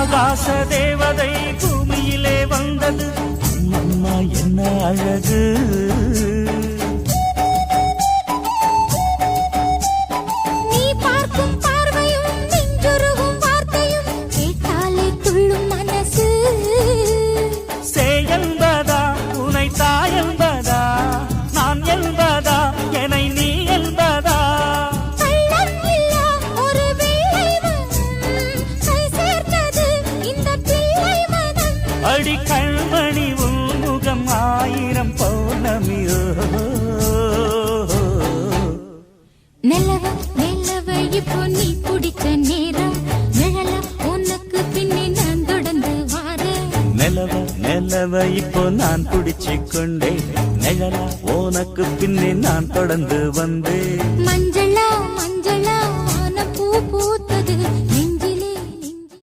ஆகாச தேவதை பூமியிலே வந்தது. அம்மா என்ன அழகு? அடி கண்மணி உன் முகம் ஆயிரம் பௌர்ணமியோ. நிலவ நிலவ இப்போ நீ பிடிச்ச நேரம். நிழல உனக்கு பின்னே நான் தொடர்ந்து வாரேன் நிலவ நிலவ இப்போ நான் பிடிச்சு கொண்டே நிழலா உனக்கு பின்னே நான் தொடர்ந்து வந்தேன்.